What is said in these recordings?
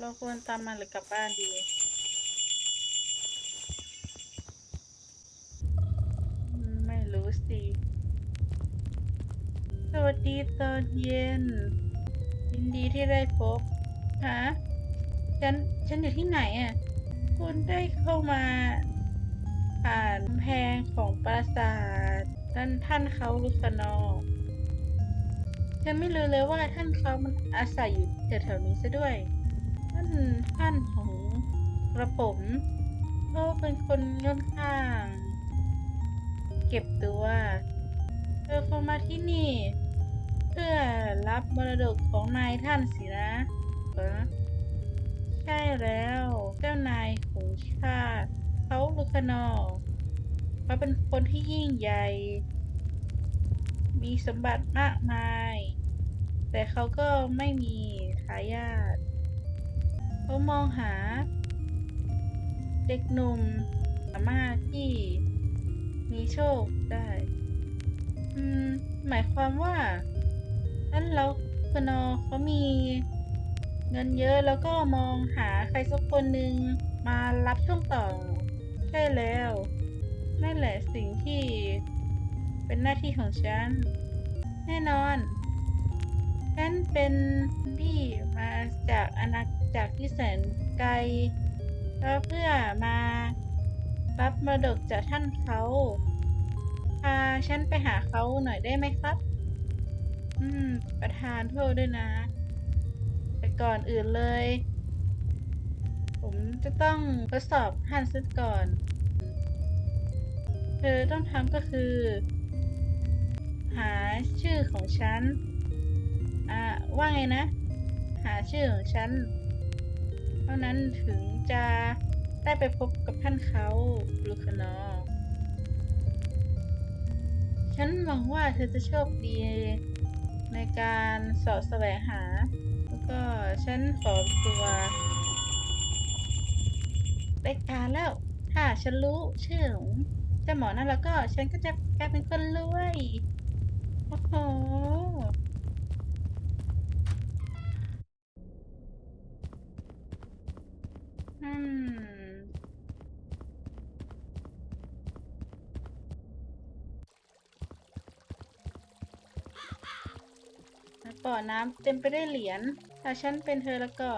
เราควรตามมันหรือกลับบ้านดี ไม่รู้สิ สวัสดีตอนเย็น ยินดีที่ได้พบ ฮะ ฉัน ฉันอยู่ที่ไหนอะ คุณได้เข้ามาผ่านแพงของปราสาทท่านท่านเขาลุสนอฉันไม่รู้เลยว่าท่านเขามันอาศัยอยู่แถวๆนี้ซะด้วย ท่านท่านของกระผมเขาเป็นคนค่อนข้าง เก็บตัวเธอเข้ามาที่นี่ เพื่อรับมรดกของนายท่านสินะเออใช่แล้วเจ้านายของชาติเขาลุคนอเขาเป็นคนที่ยิ่งใหญ่ มีสมบัติมากมาย แต่เขาก็ไม่มีทายาท เขามองหา เด็กหนุ่มสามารถที่มีโชคได้ อืม หมายความว่านั่นแล้วคนอเขามีเงินเยอะแล้วก็มองหาใครสักคนหนึ่งมารับช่วงต่อ ใช่แล้ว นั่นแหละสิ่งที่เป็นหน้าที่ของฉัน แน่นอน ฉันเป็นที่มาจากอาณา จักที่แสนไกลแล้วเพื่อมารับมรดกจากท่านเขาพาฉันไปหาเขาหน่อยได้ไหมครับ อืม ประธานโทษด้วยนะ แต่ก่อนอื่นเลย ผมจะต้องทดสอบฮันซึก่อน เธอต้องทำก็คือ หาชื่อของฉัน อ่าว่าไงนะ หาชื่อของฉัน ท่านั้นถึงจะได้ไปพบกับท่านเขาลูคานอ ฉันหวังว่าเธอจะโชคดีในการสอบแสวงหา แล้วก็ฉันขอตัวได้การแล้ว ถ้าฉันรู้ชื่อของเจ้าหมอนั่นแล้วก็ฉันก็จะกลายเป็นคนรวย โอ้โห อืม บ่อน้ำเต็มไปด้วยเหรียญ ถ้าฉันเป็นเธอแล้วก็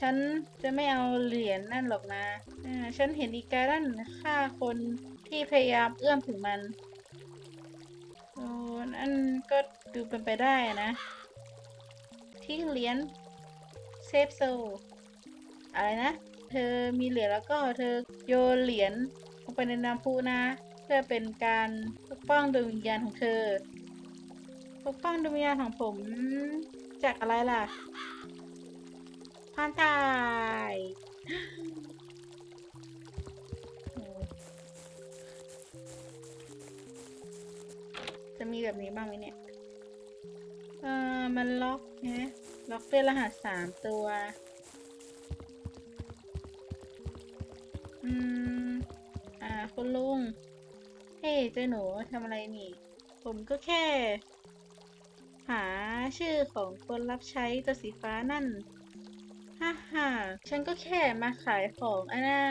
ฉันจะไม่เอาเหรียญนั่นหรอกนะออฉันเห็นอีกานั่นฆ่าคนที่พยายามเอื้อมถึงมันโอ้นั่นก็ดูเป็นไปได้นะทิ้งเหรียญเซฟโซอะไรนะ เธอมีเหรียญแล้วก็เธอโยนเหรียญลงไปในน้ำพุนะ เพื่อเป็นการปกป้องดวงวิญญาณของเธอ ปกป้องดวงวิญญาณของผม จากอะไรล่ะความตายจะมีแบบนี้บ้างไหมเนี่ย เออมันล็อกฮะล็อกด้วยรหัสสามตัว อืม อ่า คุณลุง เฮ้เจ้าหนูทำอะไรนี่ ผมก็แค่ หาชื่อของคนรับใช้ตัวสีฟ้านั่น ฮ่าฮ่าฉันก็แค่มาขายของอะนะ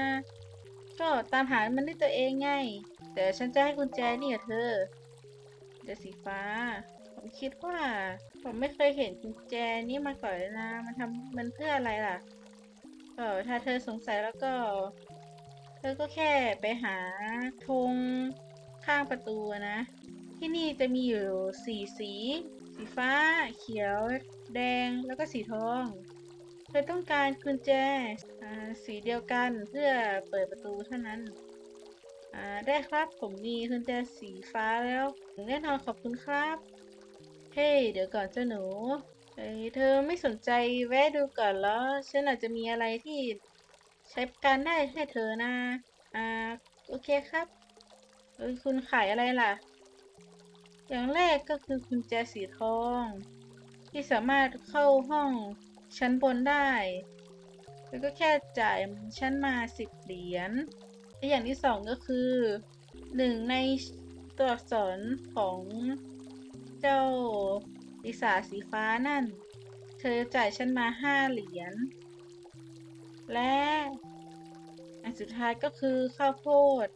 ก็ตามหามันด้วยตัวเองไงแต่ฉันจะให้กุญแจนี่กับเธอตัวสีฟ้า ผมคิดว่า ผมไม่เคยเห็นกุญแจนี้มาก่อนเลยนะ มันทำมันเพื่ออะไรล่ะเออถ้าเธอสงสัยแล้วก็ เธอก็แค่ไปหาธงข้างประตูนะ ที่นี่จะมีอยู่สีสี สีฟ้า เขียว แดง แล้วก็สีทอง เธอต้องการกุญแจสีเดียวกันเพื่อเปิดประตูเท่านั้น ได้ครับผมมีกุญแจสีฟ้าแล้วแน่นอนขอบคุณครับ เฮ้ยเดี๋ยวก่อนเจ้าหนูเอ้เธอไม่สนใจแวะดูก่อนเหรอฉันอาจจะมีอะไรที่ใช้การได้ให้เธอนะ อ่า โอเคครับเอ้ยคุณขายอะไรล่ะ อย่างแรกก็คือกุญแจสีทอง ที่สามารถเข้าห้องชั้นบนได้ แล้วก็แค่จ่ายชั้นมาสิบเหรียญและอย่างที่สองก็คือหนึ่งในตัวอักษรของเจ้าปีศาจสีฟ้านั่น เธอจ่ายฉันมาห้าเหรียญ และอันสุดท้ายก็คือข้าวโพด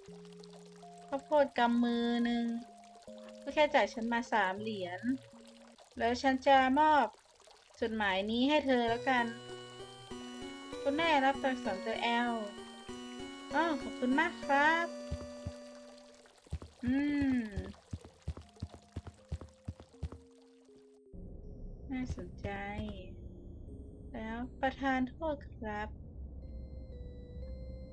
ข้าวโพดกำมือหนึ่ง ก็แค่จ่ายฉันมาสามเหรียญ แล้วฉันจะมอบจดหมายนี้ให้เธอแล้วกัน คุณแม่รับจากสอนตัวแอลอ๋อขอบคุณมากครับ อืม น่าสนใจ แล้วประธานโทษครับ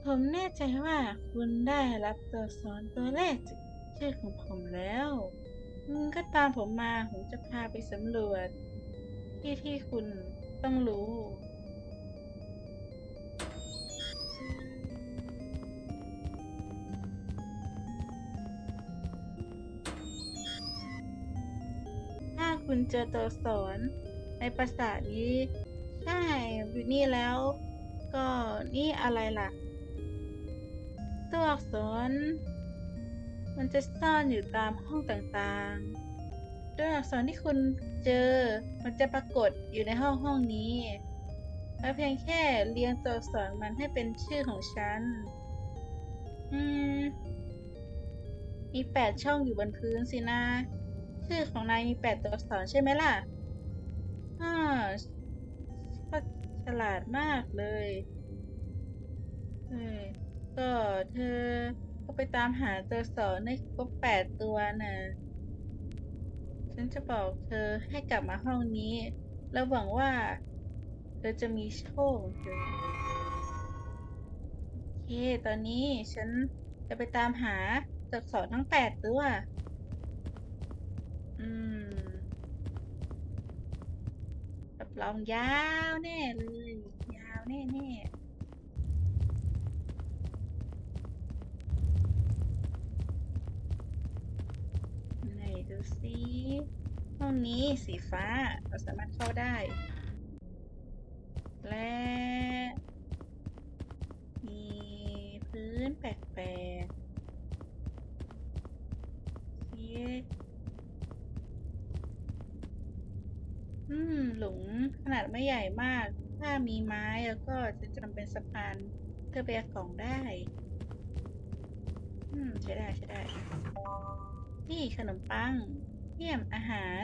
ผมแน่ใจว่าคุณได้รับตัวสอนตัวแรกจากชื่อของผมแล้ว ก็ตามผมมา ผมจะพาไปสำรวจ ที่ที่คุณต้องรู้ ถ้าคุณเจอตัวสอนในปราสาทนี้ ใช่อยู่นี่แล้ว ก็นี่อะไรล่ะ ตัวอักษร มันจะซ่อนอยู่ตามห้องต่างๆ ตัวอักษรที่คุณเจอ มันจะปรากฏอยู่ในห้องห้องนี้ แล้วเพียงแค่เรียงตัวอักษรมันให้เป็นชื่อของฉัน อืม มีแปดช่องอยู่บนพื้นสินะ ชื่อของนายมีแปดตัวอักษรใช่ไหมล่ะอ่าก็ฉลาดมากเลย เออก็เธอ ก็ไปตามหาตัวอักษรให้ครบแปดตัวนะฉันจะบอกเธอให้กลับมาห้องนี้ แล้วหวังว่า เธอจะมีโชคเธอโอเค ตอนนี้ฉันจะไปตามหาตัวอักษรทั้งแปดตัว อืมรับรองยาวแน่เลย ยาวแน่แน่ไหน ดูสิห้องนี้สีฟ้าเราสามารถเข้าได้ และ มีพื้นแปลกๆสีอืม หลุมขนาดไม่ใหญ่มาก ถ้ามีไม้แล้วก็จะจำเป็นสะพานเพื่อไปเอาของได้ อืม ใช้ได้ ใช้ได้ นี่ขนมปัง เยี่ยมอาหาร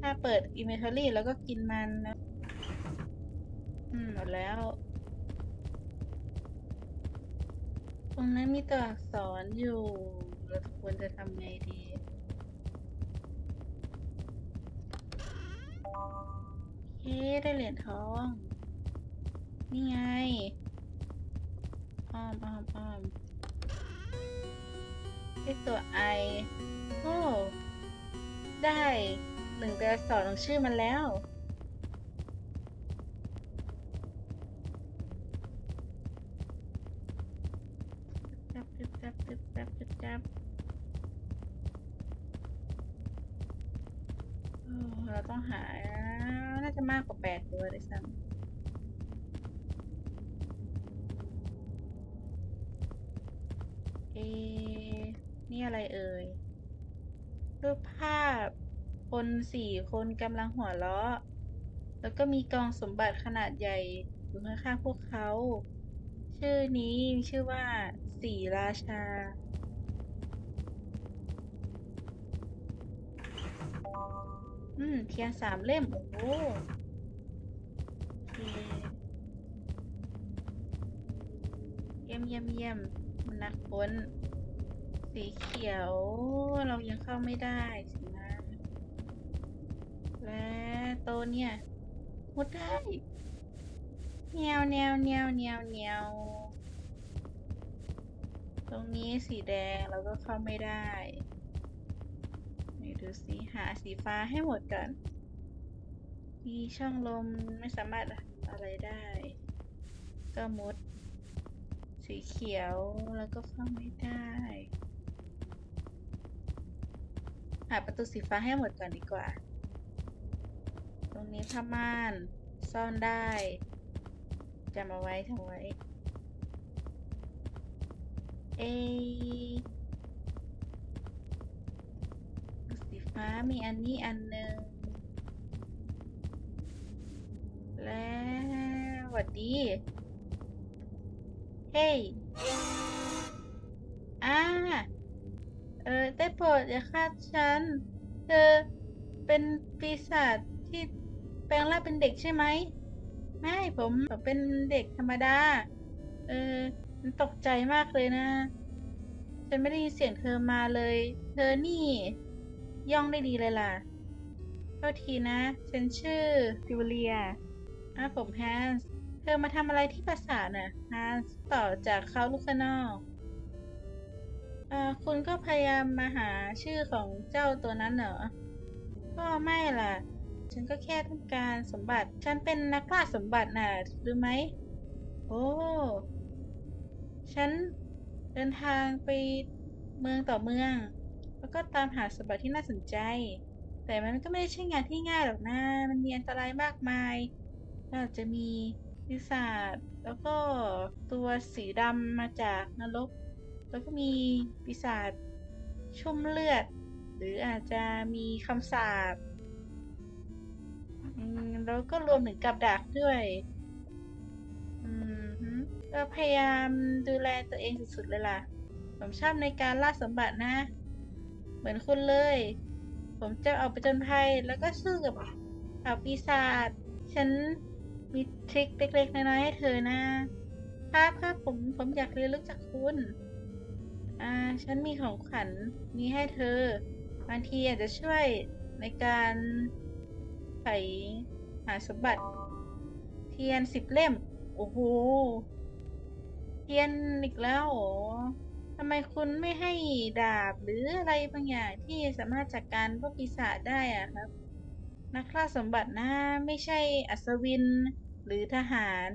ถ้าเปิดอินเวนทอรี่แล้วก็กินมันนะ อืม หมดแล้ว ตรงนั้นมีตัวอักษรอยู่ เราควรจะทำไงดีโอเคได้เหรียญทอง นี่ไงอ้อมอ้อมอ้อม ที่ตัวไอโอ้ ได้หนึ่งตัวอักษรของชื่อมันแล้ว จับจับจับจับจับจับจับโอ้เราต้องหา น่าจะมากกว่าแปดตัวเลยซ้ำเอะนี่อะไรเอ่ย รูปภาพ คนสี่คนกำลังหัวเราะ แล้วก็มีกองสมบัติขนาดใหญ่อยู่ข้างๆพวกเขา ชื่อนี้ชื่อว่าสี่ราชา อืม เทียนสามเล่ม โอ้โหเยี่ยมเยี่ยมเยี่ยมนักค้น สีเขียว เรายังเข้าไม่ได้ส นะและโตวเนี่ยมุดได้แนวแนวแนวแนวแนวตรงนี้สีแดงเราก็เข้าไม่ได้ไหนดูสิหาสีฟ้าให้หมดก่อนมีช่องลมไม่สามารถอะไรได้ ก็มุด สีเขียวแล้วก็เข้าไม่ได้ หาประตูสีฟ้าให้หมดก่อนดีกว่า ตรงนี้ผ้าม่าน ซ่อนได้จำเอาไว้ทำไว้ เอสีฟ้ามีอันนี้อันหนึ่งและหวัดดี เฮ้ยอ่าเออได้โปรดอย่าฆ่าฉัน เธอเป็นปีศาจที่ แปลงร่างเป็นเด็กใช่ไหม ไม่ผมผมเป็นเด็กธรรมดา เออ มันตกใจมากเลยนะ ฉันไม่ได้ยินเสียงเธอมาเลย เธอนี่ ย่องได้ดีเลยล่ะโทษทีนะ ฉันชื่อจูเลียอะผมแฮนส์ เธอมาทำอะไรที่ปราสาทน่ะฮันส์ต่อจากเขาลูกข้างนอกเอ่อคุณก็พยายามมาหาชื่อของเจ้าตัวนั้นเหรอ ก็ไม่ล่ะ ฉันก็แค่ต้องการสมบัติ ฉันเป็นนักล่าสมบัติน่ะรู้ไหม โอ้ ฉันเดินทางไปเมืองต่อเมือง แล้วก็ตามหาสมบัติที่น่าสนใจ แต่มันก็ไม่ใช่งานที่ง่ายหรอกนะ มันมีอันตรายมากมายอาจจะมีปีศาจแล้วก็ตัวสีดำมาจากนรก แล้วก็มีปีศาจชุ่มเลือด หรืออาจจะมีคำสาป อืมแล้วก็รวมถึงกับดักด้วยอืมฮึก็พยายามดูแลตัวเองสุดๆเลยล่ะ ผมชอบในการล่าสมบัตินะ เหมือนคุณเลย ผมจะออกไปจนภัยแล้วก็สู้กับเหล่าปีศาจฉันมีทริคเล็กๆน้อยๆให้เธอนะครับครับผมผมอยากเรียนรู้จากคุณ อ่า ฉันมีของขวัญนี้ให้เธอบางทีอาจจะช่วยในการ ไขหาสมบัติ เทียนสิบเล่ม โอ้โห เทียนอีกแล้วเหรอทำไมคุณไม่ให้ดาบหรืออะไรบางอย่างที่สามารถจัดการพวกปีศาจได้อะครับ นักล่าสมบัตินะไม่ใช่อัศวินหรือทหาร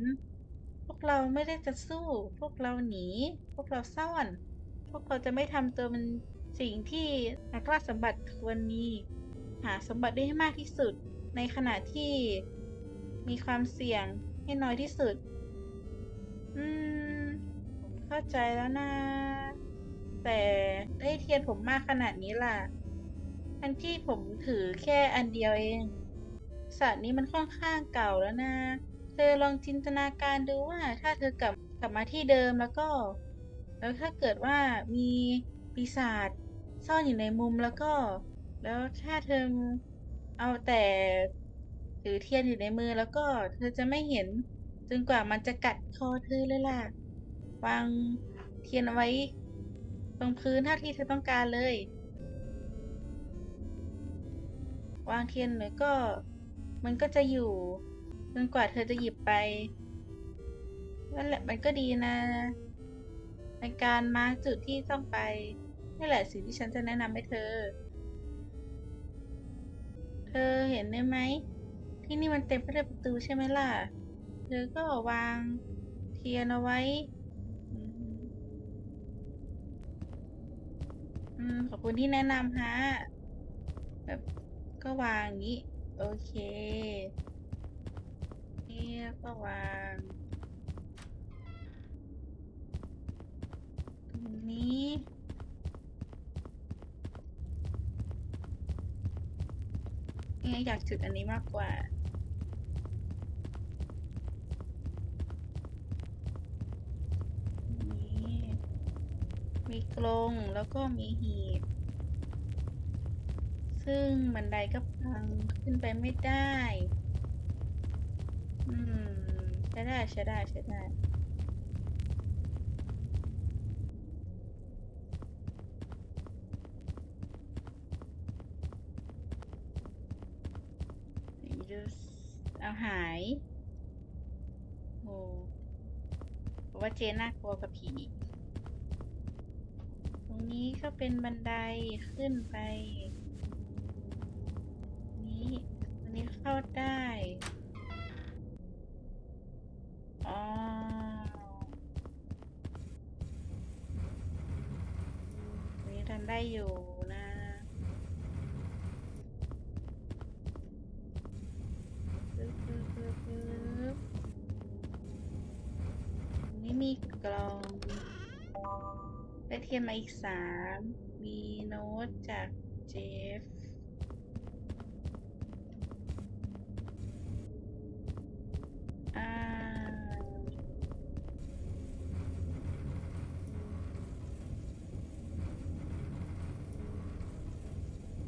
พวกเราไม่ได้จะสู้ พวกเราหนี พวกเราซ่อน พวกเราจะไม่ทำตัวเป็นสิ่งที่นักล่าสมบัติควรมี หาสมบัติได้ให้มากที่สุด ในขณะที่มีความเสี่ยงให้น้อยที่สุด อืมผมเข้าใจแล้วนะ แต่ได้เทียนผมมากขนาดนี้ล่ะทั้งที่ผมถือแค่อันเดียวเองสัตว์นี้มันค่อนข้างเก่าแล้วนะ เธอลองจินตนาการดูว่าถ้าเธอกลับกลับมาที่เดิมแล้วก็ แล้วถ้าเกิดว่ามีปีศาจซ่อนอยู่ในมุมแล้วก็ แล้วถ้าเธอ เอาแต่ถือเทียนอยู่ในมือแล้วก็เธอจะไม่เห็นจนกว่ามันจะกัดคอเธอเลยล่ะ วางเทียนเอาไว้ ตรงพื้นเท่าที่เธอต้องการเลย วางเทียนหรือก็ มันก็จะอยู่จนกว่าเธอจะหยิบไปนั่นแหละมันก็ดีนะ ในการมาร์กจุดที่ต้องไปนี่แหละสิ่งที่ฉันจะแนะนำให้เธอ เธอเห็นได้ไหม ที่นี่มันเต็มไปด้วยประตูใช่ไหมล่ะ เธอก็วางเทียนเอาไว้ อืม ขอบคุณที่แนะนำฮะ แบบก็วางอย่างนี้ โอเคนี่ก็วางตรงนี้ เนี่ยอยากจุดอันนี้มากกว่านี่มีกรงแล้วก็มีหีบ ซึ่งบันไดก็พังขึ้นไปไม่ได้ อืม ใช้ได้ใช้ได้ใช้ได้สเอา หายโอ้เพราะว่าเจน่ากลัวกับผีตรงนี้ก็เป็นบันไดขึ้นไป นี้อันนี้เข้าได้ กมมาอีกสาม มีโน้ตจากเจฟโอ้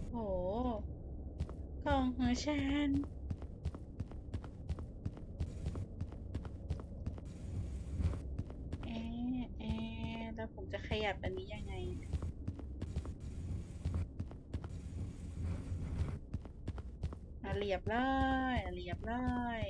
โหของของฉัน รียบร้อย เรียบร้อย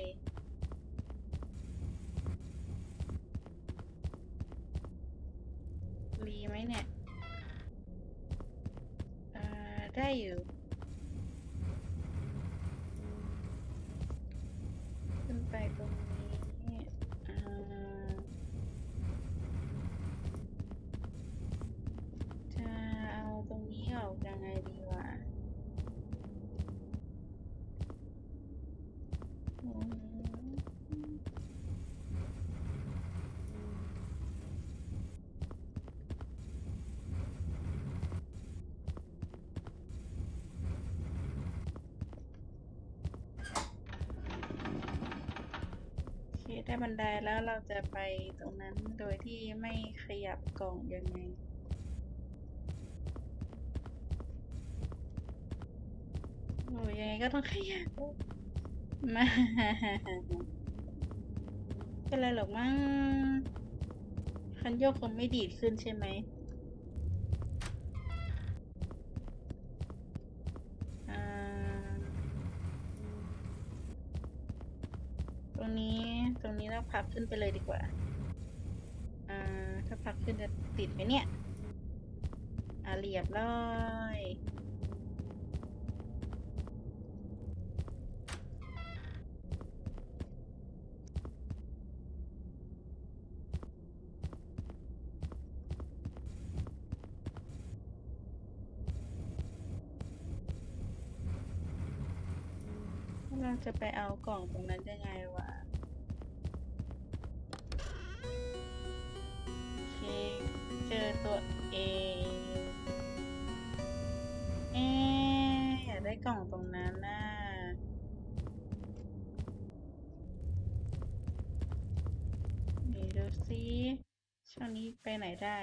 ได้บันไดแล้วเราจะไปตรงนั้นโดยที่ไม่ขยับกล่องยังไงโอ้ยยังไงก็ต้องขยับมาเป็นไรหรอกมั้งคันโยกคงไม่ดีดขึ้นใช่ไหม พับขึ้นไปเลยดีกว่า อ่า ถ้าพับขึ้นจะติดไหมเนี่ย อ่าเรียบร้อยเราจะไปเอากล่องตรงนั้นยังไงวะ ไหนได้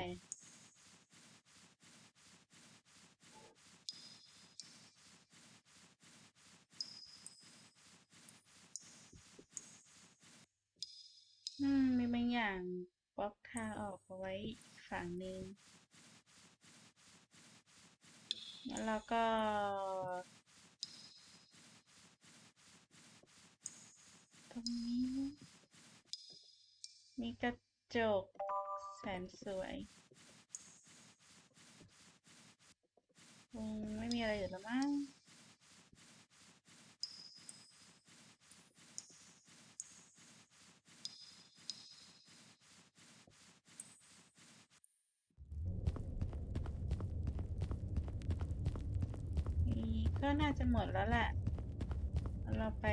อืม มีบางอย่างบล็อกทางออกเอาไว้ฝั่งหนึ่งแล้วเราก็ตรงนี้ มีกระจก แสนสวยคงไม่มีอะไรอยู่แล้วมั้งนี่ก็น่าจะหมดแล้วแหละ เราไป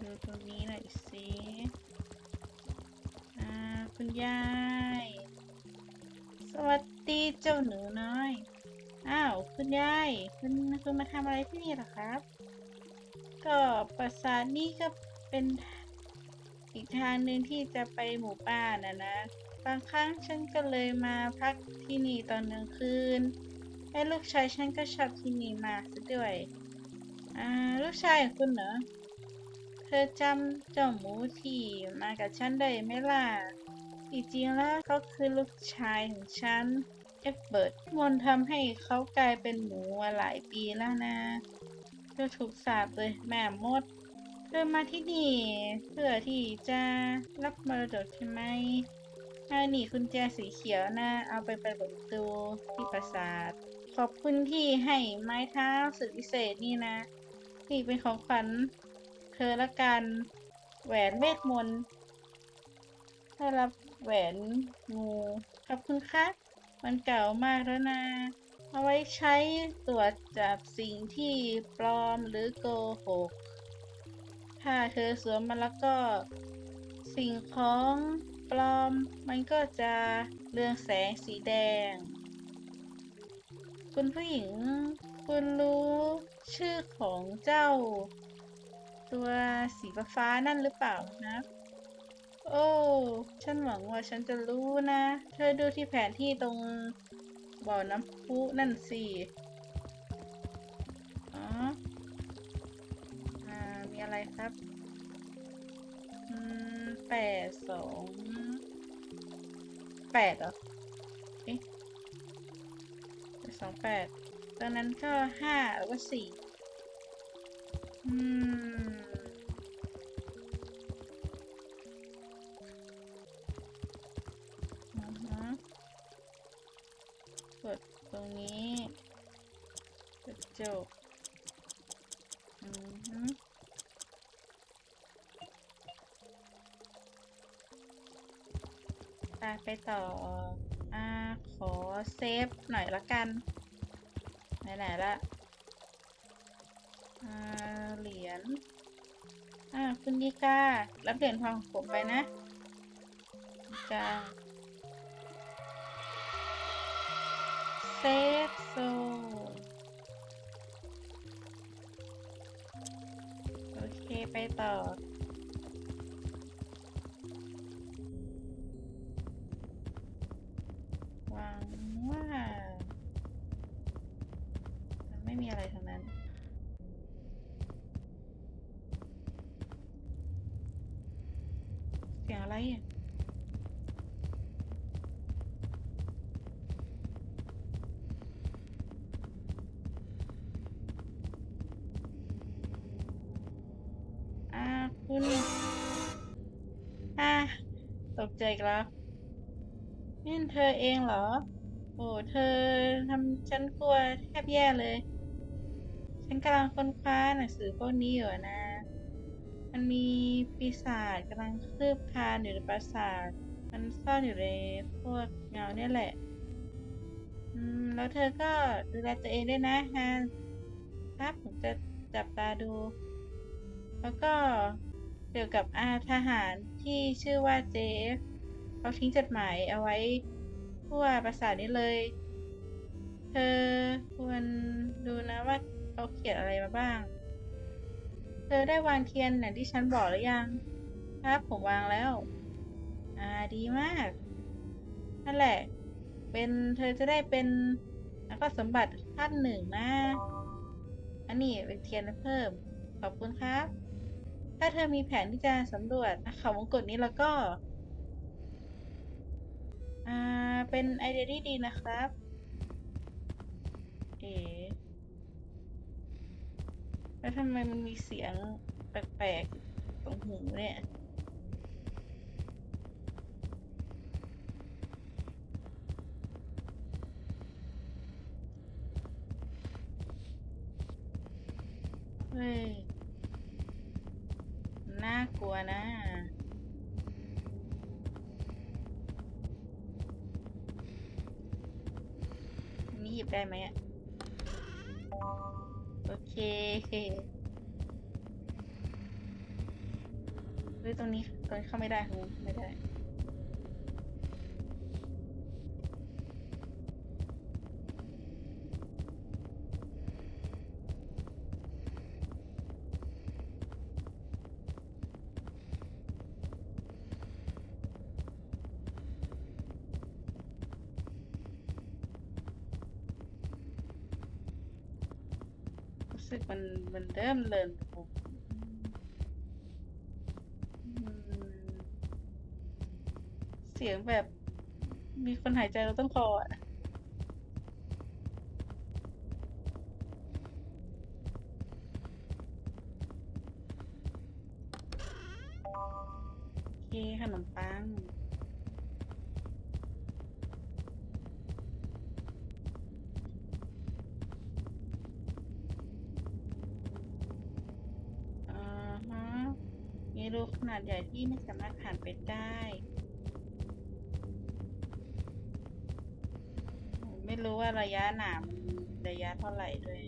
ดูตรงนี้หน่อยสิ คุณยาย สวัสดีเจ้าหนูน้อย อ้าวคุณยายคุณคุณมาทำอะไรที่นี่เหรอครับ ก็ปราสาทนี่ก็เป็นอีกทางหนึ่งที่จะไปหมู่บ้านนะนะ บางครั้งฉันก็เลยมาพักที่นี่ตอนกลางคืนและลูกชายฉันก็ชอบที่นี่มากซะด้วย อ่า ลูกชายของคุณเหรอ อจำเจ้าหมูที่มากับฉันได้ไหมล่ะจริงๆแล้วเขาคือลูกชายของฉัน เอฟเบิร์ตมนทำให้เขากลายเป็นหมูมาหลายปีแล้วนะเธอถูกสาปเลยแม่มด เธอมาที่นี่ เพื่อที่จะรับมรดกใช่ไหมอ่านี่กุญแจสีเขียวนะ เอาไปเปิดประตูที่ปราสาท ขอบคุณที่ให้ไม้เท้าสุดพิเศษนี่นะ นี่เป็นของขวัญ เธอละกัน แหวนเวทมนต์ได้รับแหวนงูขอบคุณครับมันเก่ามากแล้วนะเอาไว้ใช้ตรวจจับสิ่งที่ปลอมหรือโกหก ถ้าเธอสวมมันแล้วก็ สิ่งของปลอมมันก็จะเรืองแสงสีแดง คุณผู้หญิงคุณรู้ชื่อของเจ้า ตัวสีฟ้านั่นหรือเปล่านะโอ้ ฉันหวังว่าฉันจะรู้นะ เธอดูที่แผนที่ตรงบ่อน้ำพุนั่นสิอ๋อมีอะไรครับแปดสองแปดเหรอเอ๊ะสองแปดตอนนั้นก็ห้าแล้วก็สี่ อืมอือฮะกดตรงนี้กระจกอือฮึอะไปต่อ อ่า ขอเซฟหน่อยละกัน ไหนๆละ คุณยิการับเหรียญทองผมไปนะยิกาเซฟโซโอเคไปต่อหวังว่า ไม่มีอะไรทั้งนั้น เสียง อะไรอะอ่าคุณอ่าตกใจกแล้วนี่เธอเองเหรอ โอ้เธอทำฉันกลัวแทบแย่เลย ฉันกำลังค้นคว้าหนังสือพวกนี้อยู่นะ มันมีปีศาจกำลังคืบคานอยู่ในปราสาท มันซ่อนอยู่ในพวกเงาเนี่ยแหละ อืม แล้วเธอก็ดูแลตัวเองด้วยนะฮะครับผมจะจับตาดู แล้วก็เกี่ยวกับอาทหารที่ชื่อว่าเจฟเขาทิ้งจดหมายเอาไว้ทั่วปราสาทนี้เลย เธอควรดูนะว่าเขาเขียนอะไรมาบ้าง เธอได้วางเทียนอย่างที่ฉันบอกหรือยัง ครับผมวางแล้ว อ่าดีมาก นั่นแหละ เป็นเธอจะได้เป็นแล้วก็สมบัติขั้นหนึ่งนะ อันนี้เป็นเทียนเพิ่ม ขอบคุณครับ ถ้าเธอมีแผนที่จะสำรวจเขาวงกตนี้แล้วก็ อ่า เป็นไอเดียที่ดีนะครับ เอ๋ แล้วทำไมมันมีเสียงแปลกๆตรงหูเนี่ยเฮ้ย น่ากลัวนะนี่หยิบได้ไหมอะ เคเฮ้ยตรงนี้ตรงนี้เข้าไม่ได้คุณไม่ได้ รู้สึกมันมัน เริ่มเลินผมเสียงแบบ มีคนหายใจเราต้องคออะขนมปัง อ่าฮะ มีรูข นาดใหญ่ที่ไม่สามารถผ่านไปได้ ไม่รู้ว่าระยะหนามันระยะเท่าไหร่ด้วย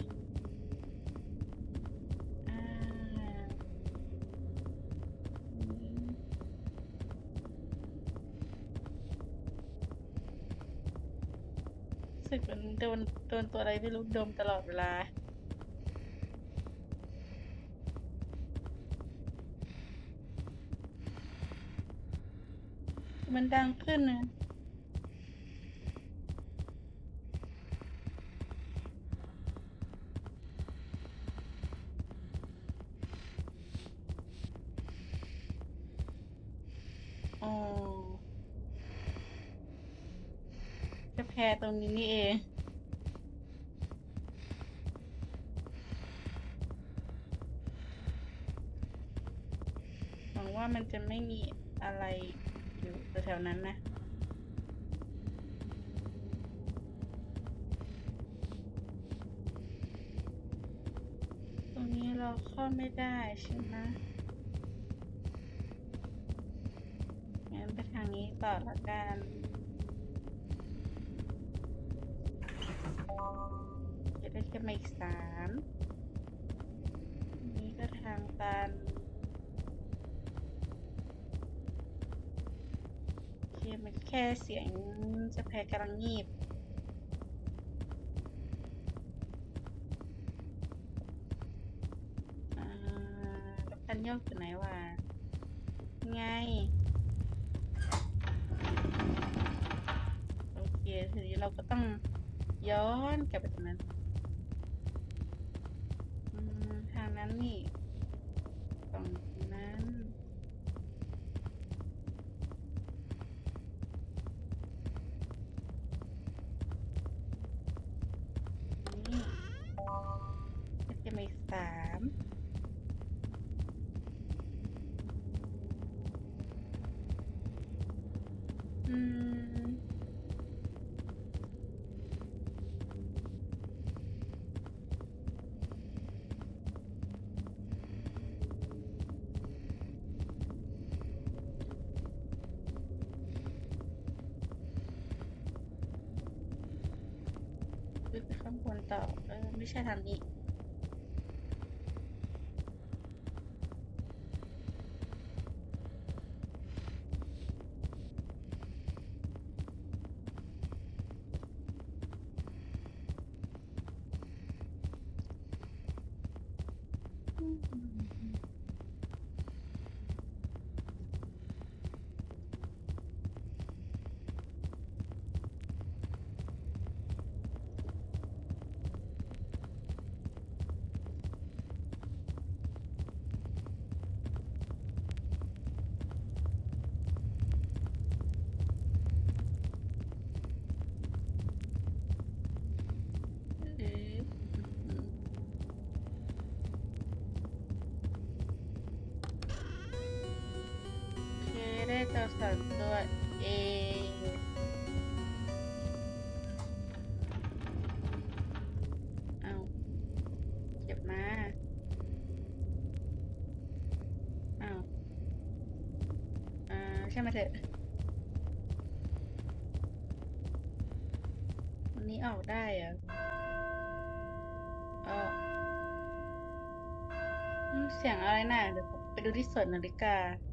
รู้สึกมันโดนโดนตัวอะไรไม่รู้ดมตลอดเวลา มันดังขึ้นนะจะแพรตรงนี้นี่เองหวังว่ามันจะไม่มีอะไร แถวๆนั้นนะตรงนี้เราเข้าไม่ได้ใช่ไหมงั้นไปทางนี้ต่อละกันจะได้แค่มาอีกสามนนี้ก็ทางตัน โอเคมันแค่เสียงจะแพ้กำลังงีบอ่าแล้วคันโยกอยู่ไหนวะไง โอเค ทีนี้เราก็ต้องย้อนกลับไปตรงนั้นอืมทางนั้นนี่ฝั่งนั้น นี่ก็จะมีสาม อืมขึ้นไปข้างบนต่อเออไม่ใช่ทางนี้ ตัวสองตัวเอเอาเก็บมาเอาอ่าใช่างมาเถอะวันนี้ออกได้เหรอะเอออืมเสียงอะไรน่ะเดี๋ยวผมไปดูที่สวนนาฬิกา